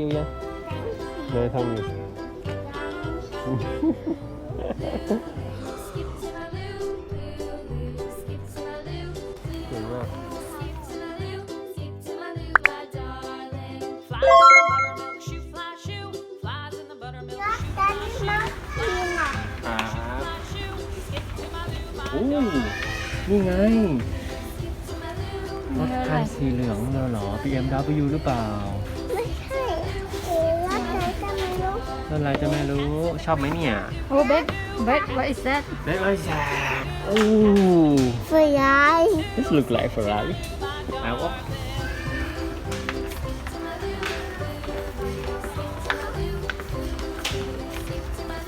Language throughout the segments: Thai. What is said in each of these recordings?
อยู่ยังเลยทำอยู่เก่งมาก Flies in the buttermilk shoe, fly shoe. Flies in the buttermilk shoe, fly shoe. โอ้นี่ไงรถคันสีเหลืองแล้วเหรอ BMW หรือเปล่า รู้รถอะไรจะไม่รู้ชอบไหมเนี่ย Oh, babe, babe, what is that? เล็กเลยแซ่โอ้เฟื่อย this look like Ferrari เอาวะ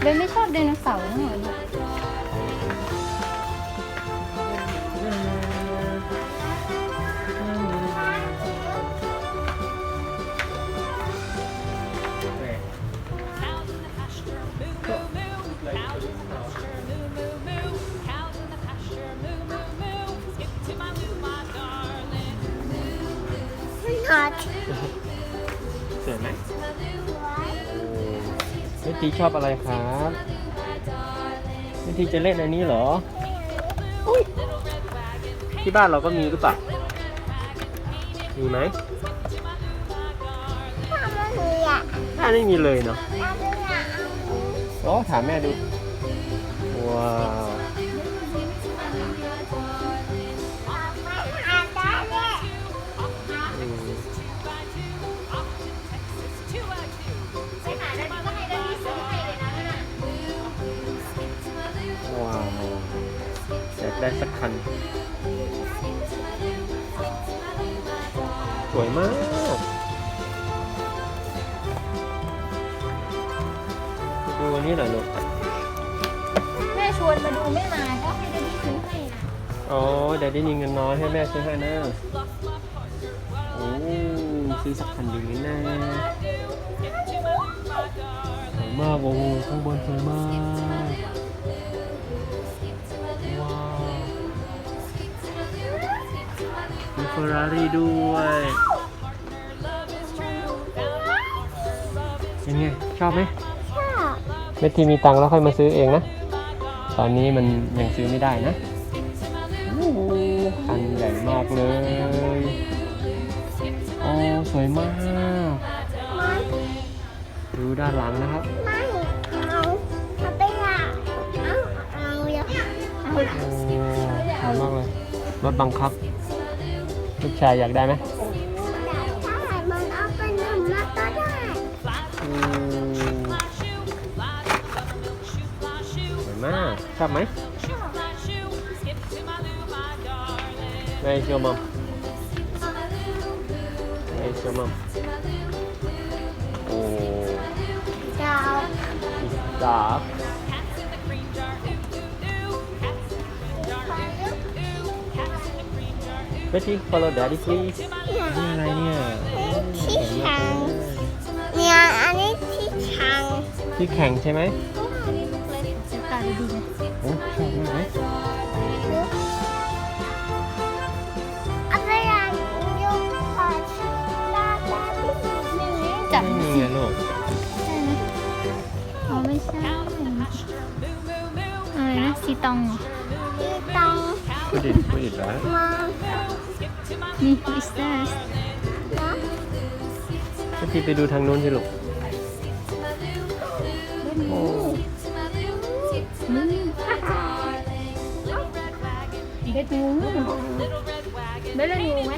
เบนไม่ชอบไดโนเสาร์เหรอ อดสวยไหมโอ้นิตีชอบอะไรครับนิตีจะเล่นอันนี้เหรออุ๊ยที่บ้านเราก็มีหรือเปล่า มีไหมถ้าไม่มีอะถ้าไม่มีเลยเนาะถ้าไม่มีอะโอ้ถามแม่ดู ว้าว สักคัน สวยมากดูอันนี้หน่อยลูกแม่ชวนมาดูไม่มาก็ให้ได้ที่ซื้อให้นะอ๋อเดี๋ยวได้มีเงินน้อยให้แม่ซื้อให้นะโอ้ซื้อสักคันดีไหมนะสวยมากโอ้โหข้างบนสวยมาก อร์รารี่ด้วย ยังไง ชอบไหมชอบเมทีมีตังค์แล้วค่อยมาซื้อเองนะ ตอนนี้มันยังซื้อไม่ได้นะอันใหญ่มากเลย โอ้ สวยมาก ดูด้านหลังนะครับ ไม่ เอาเอาไปละเอา เอาเยอาโอ้สวยมากเลย รถบังคับ ลูกชายอยากได้ไหมถ้าไหนมันเอาไปหนึ่งมาก็ได้อืมสวยมากชอบไหม Where is your mom? Where is your mom? Oh, ดาว it's dark. Betty, follow daddy please. นี่อะไรเนี่ยที่ชังเนี่ยอันนี้ที่ชังที่แข่งใช่ไหมจะตาดูดีนะโอ้ชอบมากเลยเอาไปละยุงขอชิมลาลาที่หนึ่งจับนี่ไงลูกใช่ไหมอ๋อไม่ใช่อะไรนะซีตองเหรอที่ต้อง พูดดิพูดดิแล้วมองนี่ is that นะ Betty ไปดูทางนู้นสิลูก โอ้อืมเบ็ดงูเบ็ดเล่นงูไหม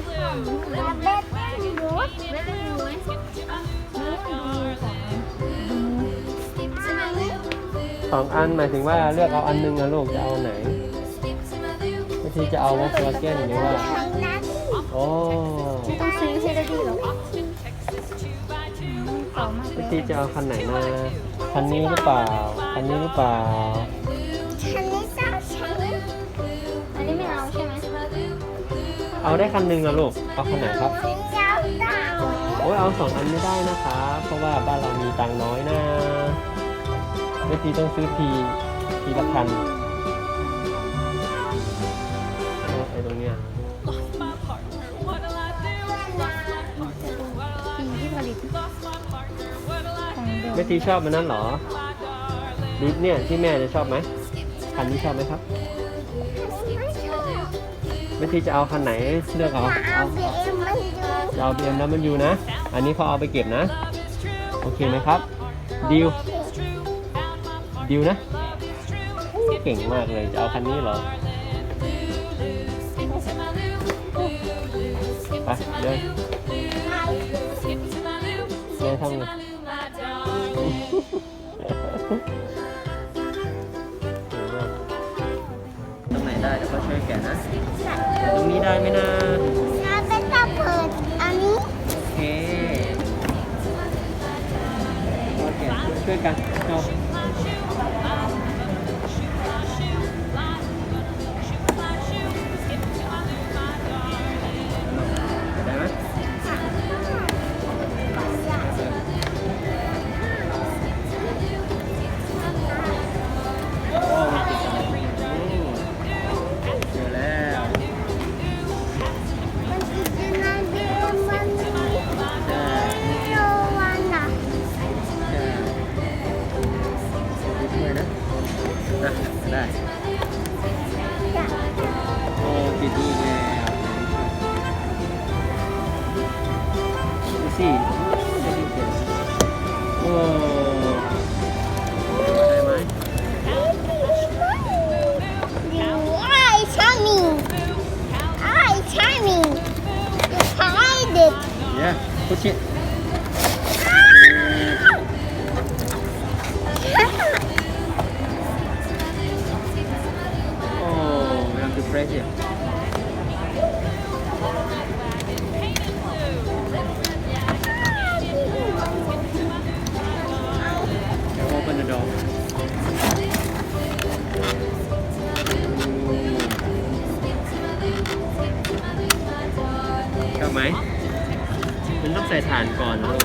แล้วเบ็ดหนูเบ็ดเล่นงูไหมงูก่อนใช่ไหมสองอันหมายถึงว่าเลือกเอาอันหนึงนะลูกจะเอาไหน Betty จะเอา Volkswagen หรือว่าทางนั้นโอ้ไม่ต้องซื้อใช่ได้ดีหรอเก่ามากเลพี่ยจะเอาคันไหนมาคันนี้หรือเปล่าคันนี้หรือเปล่าฉันนี่ต้องฉันอันนี้ไม่เอาใช่ไหมเอาได้คันหนึ่งนะลูกเอาคันไหนครับฉันจะเอาดาวโอ้ยเอาสองอันไม่ได้นะคะเพราะว่าบ้านเรามีตังค์น้อยนะไม่ทีต้องซื้อทีทีละคัน แม่ทีชอบมันนั้นเหรอดิสเนี่ยที่แม่จะชอบไหมคันนี้ชอบไหมครับไม่ชอบแม่ทีจะเอาคันไหนเลือกเอาจะเอาเอาบีเอ็มมันดูจะเอา BMW นะ อันนี้เขาเอาไปเก็บนะ โอเคไหมครับดิวดิวนะอู้เก่งมากเลยจะเอาคันนี้เหรอไปเดินเดินทำไง ตรงไหนได้เดี๋ยวก็ช่วยแกะนะแต่ตรงนี้ได้ไหมนะเราเป็นตะเปิดอันนี้โอเคโอเคช่วยกันเอา นะได้จะโอ้ติดอีกแล้วดูสิได้ยินเสียงโอ้ได้ไหม You are shining. I shining. You hide it. Yeah push it ชอบไหานก่อนลูก